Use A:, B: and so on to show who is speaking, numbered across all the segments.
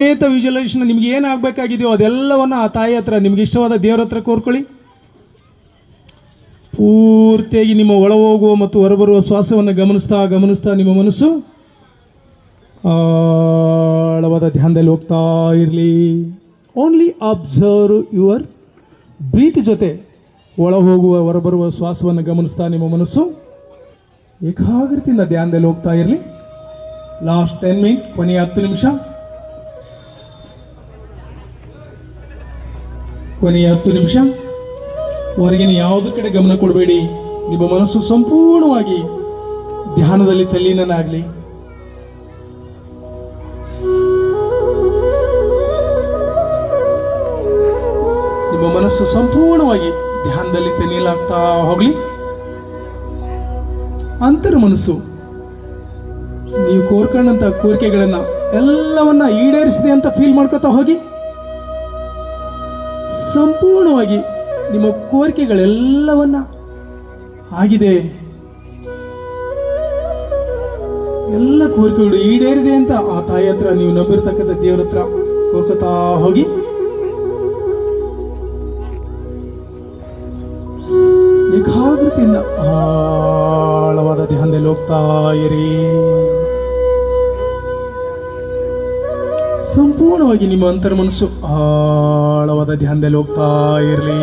A: ಸಮೇತ ವಿಜುವಲೈಸೇಷನ್ ನಿಮ್ಗೆ ಏನು ಆಗಬೇಕಾಗಿದೆಯೋ ಅದೆಲ್ಲವನ್ನು ಆ ತಾಯಿ ಹತ್ರ, ನಿಮ್ಗೆ ಇಷ್ಟವಾದ ದೇವರ ಹತ್ರ ಕೋರ್ಕೊಳ್ಳಿ. ಪೂರ್ತಿಯಾಗಿ ನಿಮ್ಮ ಒಳ ಹೋಗುವ ಮತ್ತು ಹೊರಬರುವ ಶ್ವಾಸವನ್ನು ಗಮನಿಸ್ತಾ ಗಮನಿಸ್ತಾ ನಿಮ್ಮ ಮನಸ್ಸು ಆಳವಾದ ಧ್ಯಾನದಲ್ಲಿ ಹೋಗ್ತಾ ಇರಲಿ. ಓನ್ಲಿ ಅಬ್ಸರ್ವ್ ಯುವರ್ ಬ್ರೀತ್ ಜೊತೆ ಒಳ ಹೋಗುವ ಹೊರಬರುವ ಶ್ವಾಸವನ್ನು ಗಮನಿಸ್ತಾ ನಿಮ್ಮ ಮನಸ್ಸು ಏಕಾಗ್ರತೆಯಿಂದ ಧ್ಯಾನದಲ್ಲಿ ಹೋಗ್ತಾ ಇರಲಿ. ಲಾಸ್ಟ್ ಟೆನ್ ಮಿನಿಟ್ ಕೊನೆಯ ಹತ್ತು ನಿಮಿಷ. ಕೊನೆಯ ಹತ್ತು ನಿಮಿಷ. ಹೊರಗಿನ ಯಾವುದೇ ಕಡೆ ಗಮನ ಕೊಡಬೇಡಿ. ನಿಮ್ಮ ಮನಸ್ಸು ಸಂಪೂರ್ಣವಾಗಿ ಧ್ಯಾನದಲ್ಲಿ ತಲ್ಲೀನನಾಗಲಿ. ನಿಮ್ಮ ಮನಸ್ಸು ಸಂಪೂರ್ಣವಾಗಿ ಧ್ಯಾನದಲ್ಲಿ ತಲೀಲಾಗ್ತಾ ಹೋಗಲಿ. ಅಂತರ ಮನಸ್ಸು, ನೀವು ಕೋರ್ಕೊಂಡಂತ ಕೋರಿಕೆಗಳನ್ನ ಎಲ್ಲವನ್ನ ಈಡೇರಿಸಿದೆ ಅಂತ ಫೀಲ್ ಮಾಡ್ಕೊತಾ ಹೋಗಿ. ಸಂಪೂರ್ಣವಾಗಿ ನಿಮ್ಮ ಕೋರಿಕೆಗಳೆಲ್ಲವನ್ನ ಆಗಿದೆ. ಎಲ್ಲ ಕೋರಿಕೆಗಳು ಈಡೇರಿದೆ ಅಂತ ಆ ತಾಯಿ ಹತ್ರ ನೀವು ನಂಬಿರ್ತಕ್ಕಂಥ ದೇವರ ಹತ್ರ ಕೋರ್ಕೋತಾ ಹೋಗಿ. ಏಕಾಗ್ರತೆಯಿಂದ ಆಳವಾದ ದೇಹದಲ್ಲಿ ಹೋಗ್ತಾ ಇರಿ. ಸಂಪೂರ್ಣವಾಗಿ ನಿಮ್ಮ ಅಂತರ ಮನಸ್ಸು ಆಳವಾದ ಧ್ಯಾನದಲ್ಲಿ ಹೋಗ್ತಾ ಇರಲಿ.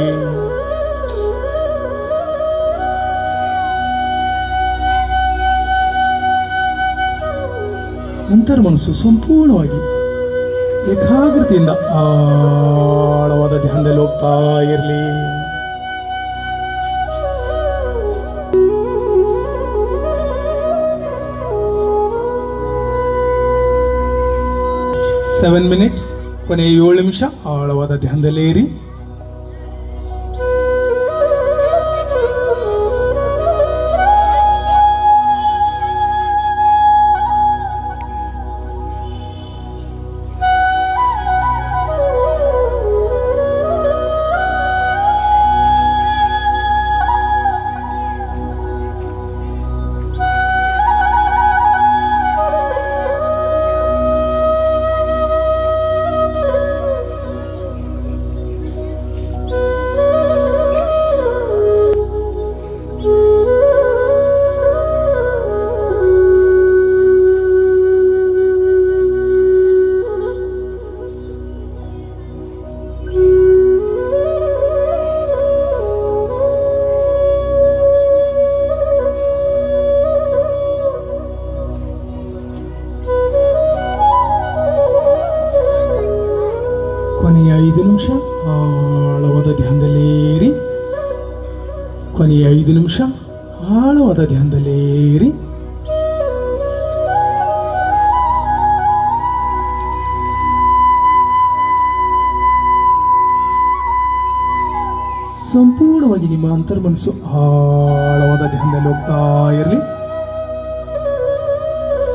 A: ಅಂತರ ಮನಸ್ಸು ಸಂಪೂರ್ಣವಾಗಿ ಏಕಾಗ್ರತೆಯಿಂದ ಆಳವಾದ ಧ್ಯಾನದಲ್ಲಿ ಹೋಗ್ತಾ ಇರಲಿ. ಸೆವೆನ್ ಮಿನಿಟ್ಸ್ ಕೊನೆಯ ಏಳು ನಿಮಿಷ ಆಳವಾದ ಧ್ಯಾನದಲ್ಲೇ ಇರಿ. ಆಳವಾದ ಧ್ಯಾನದಲ್ಲೇರಿ ಕೊನೆಯ ಐದು ನಿಮಿಷ ಆಳವಾದ ಧ್ಯಾನದಲ್ಲೇರಿ ಸಂಪೂರ್ಣವಾಗಿ ನಿಮ್ಮ ಅಂತರ್ಮನಸ್ಸು ಆಳವಾದ ಧ್ಯಾನದಲ್ಲಿ ಹೋಗ್ತಾ ಇರಲಿ.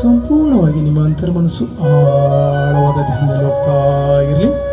A: ಸಂಪೂರ್ಣವಾಗಿ ನಿಮ್ಮ ಅಂತರ್ಮನಸ್ಸು ಆಳವಾದ ಧ್ಯಾನದಲ್ಲಿ ಹೋಗ್ತಾ ಇರಲಿ.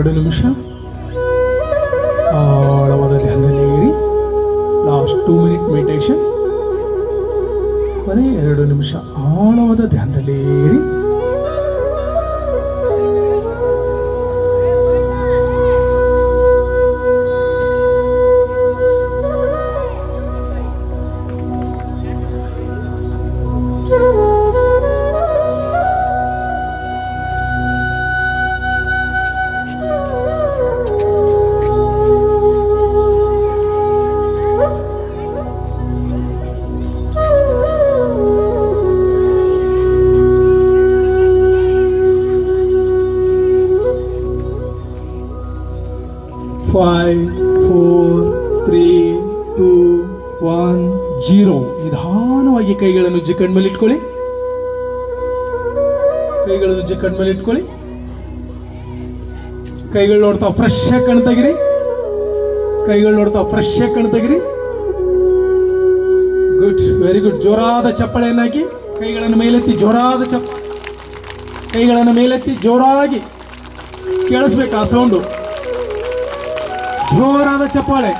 A: ಎರಡು ನಿಮಿಷ. ಆಳವಾದ ಧ್ಯಾನದಲ್ಲಿ ಇರಿ ಲಾಸ್ಟ್ ಟೂ ಮಿನಿಟ್ ಮೆಡಿಟೇಷನ್ ಕೊನೆ ಎರಡು ನಿಮಿಷ ಆಳವಾದ ಧ್ಯಾನದಲ್ಲಿ ಇರಿ five four three two one zero ನಿಧಾನವಾಗಿ ಕೈಗಳನ್ನು ಉಜ್ಜಿ ಮೇಲೆ ಇಟ್ಕೊಳ್ಳಿ. ಕೈಗಳನ್ನು ಉಜ್ಜಿ ಮೇಲೆ ಇಟ್ಕೊಳ್ಳಿ. ಕೈಗಳು ನೋಡ್ತಾ ಫ್ರೆಶ್ ಆಗಿ ಕಣ್ತಾಗಿರಿ ಕೈಗಳು ನೋಡ್ತಾ ಫ್ರೆಶ್ ಆಗಿ ಕಣ್ತಾಗಿರಿ ಗುಡ್ ವೆರಿ ಗುಡ್ ಜೋರಾದ ಚಪ್ಪಳೆಯನ್ನು ಹಾಕಿ ಕೈಗಳನ್ನು ಮೇಲೆತ್ತಿ ಜೋರಾದ ಚಪ್ಪ ಕೈಗಳನ್ನು ಮೇಲೆತ್ತಿ ಜೋರಾಗಿ ಕೇಳಿಸ್ಬೇಕು ಆ ಸೌಂಡು ಜೋರಾದ ಚಪ್ಪಾಳೆ.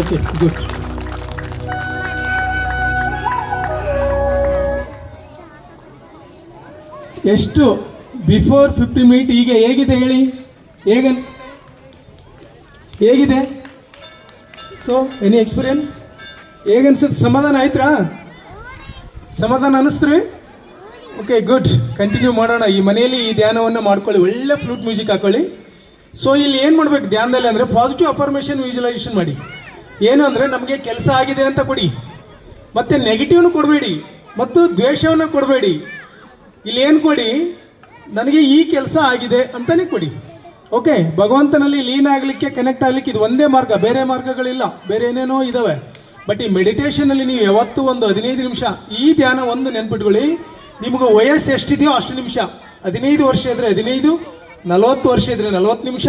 A: ಓಕೆ ಗುಡ್ ಎಷ್ಟು ಬಿಫೋರ್ ಫಿಫ್ಟಿ ಮಿನಿಟ್ ಈಗ ಹೇಗಿದೆ ಹೇಳಿ? ಹೇಗೆ ಹೇಗಿದೆ? ಸೊ ಎನಿ ಎಕ್ಸ್ಪೀರಿಯನ್ಸ್ ಹೇಗನ್ಸುತ್ತೆ ಸಮಾಧಾನ ಆಯ್ತಾ ಸಮಾಧಾನ ಅನ್ನಿಸ್ತ್ರಿ ಓಕೆ ಗುಡ್ ಕಂಟಿನ್ಯೂ ಮಾಡೋಣ. ಈ ಮನೆಯಲ್ಲಿ ಈ ಧ್ಯಾನವನ್ನು ಮಾಡ್ಕೊಳ್ಳಿ. ಒಳ್ಳೆ ಫ್ಲೂಟ್ ಮ್ಯೂಸಿಕ್ ಹಾಕೊಳ್ಳಿ. ಸೊ ಇಲ್ಲಿ ಏನು ಮಾಡ್ಬೇಕು ಧ್ಯಾನದಲ್ಲಿ ಅಂದರೆ ಪಾಸಿಟಿವ್ ಅಫರ್ಮೇಷನ್ ವಿಜುವಲೈಸೇಷನ್ ಮಾಡಿ. ಏನು ಅಂದರೆ ನಮಗೆ ಕೆಲಸ ಆಗಿದೆ ಅಂತ ಕೊಡಿ. ಮತ್ತು ನೆಗೆಟಿವ್ನು ಕೊಡಬೇಡಿ. ಮತ್ತು ದ್ವೇಷವನ್ನು ಕೊಡಬೇಡಿ. ಇಲ್ಲಿ ಏನು ಕೊಡಿ? ನನಗೆ ಈ ಕೆಲಸ ಆಗಿದೆ ಅಂತಲೇ ಕೊಡಿ. ಓಕೆ ಭಗವಂತನಲ್ಲಿ ಲೀನ್ ಆಗಲಿಕ್ಕೆ ಕನೆಕ್ಟ್ ಆಗಲಿಕ್ಕೆ ಇದು ಒಂದೇ ಮಾರ್ಗ. ಬೇರೆ ಮಾರ್ಗಗಳಿಲ್ಲ. ಬೇರೆ ಏನೇನೋ ಇದ್ದಾವೆ ಬಟ್ ಈ ಮೆಡಿಟೇಷನಲ್ಲಿ ನೀವು ಯಾವತ್ತೂ ಒಂದು ಹದಿನೈದು ನಿಮಿಷ ಈ ಧ್ಯಾನ ಒಂದು ನೆನ್ಪಿಟ್ಕೊಳ್ಳಿ. ನಿಮ್ಗೆ ವಯಸ್ಸು ಎಷ್ಟಿದೆಯೋ ಅಷ್ಟು ನಿಮಿಷ. ಹದಿನೈದು ವರ್ಷ ಇದ್ರೆ ಹದಿನೈದು, ನಲವತ್ತು ವರ್ಷ ಇದ್ರೆ ನಲವತ್ತು ನಿಮಿಷ,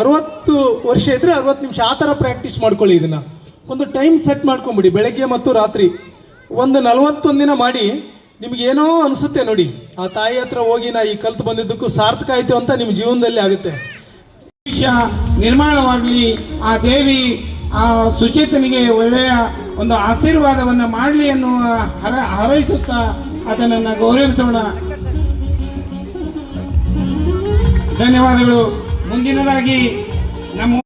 A: ಅರವತ್ತು ವರ್ಷ ಇದ್ರೆ ಅರವತ್ತು ನಿಮಿಷ. ಆ ಥರ ಪ್ರಾಕ್ಟೀಸ್ ಮಾಡ್ಕೊಳ್ಳಿ ಇದನ್ನ. ಒಂದು ಟೈಮ್ ಸೆಟ್ ಮಾಡ್ಕೊಂಬಿಡಿ, ಬೆಳಗ್ಗೆ ಮತ್ತು ರಾತ್ರಿ. ಒಂದು ನಲವತ್ತೊಂದು ದಿನ ಮಾಡಿ, ನಿಮ್ಗೆ ಏನೋ ಅನಿಸುತ್ತೆ ನೋಡಿ. ಆ ತಾಯಿ ಹತ್ರ ಹೋಗಿ ನಾ ಈ ಕಲ್ತು ಬಂದಿದ್ದಕ್ಕೂ ಸಾರ್ಥಕ ಆಯ್ತು ಅಂತ ನಿಮ್ಮ ಜೀವನದಲ್ಲಿ ಆಗುತ್ತೆ.
B: ಭವಿಷ್ಯ ನಿರ್ಮಾಣವಾಗಲಿ, ಆ ದೇವಿ, ಆ ಸುಚೇತನಿಗೆ ಒಳ್ಳೆಯ ಒಂದು ಆಶೀರ್ವಾದವನ್ನು ಮಾಡಲಿ ಅನ್ನುವ ಹರ, ಹಾರೈಸುತ್ತಾ ಅದನ್ನು ಗೌರವಿಸೋಣ. ಧನ್ಯವಾದಗಳು. ಮುಂದಿನದಾಗಿ ನಮ್ಮ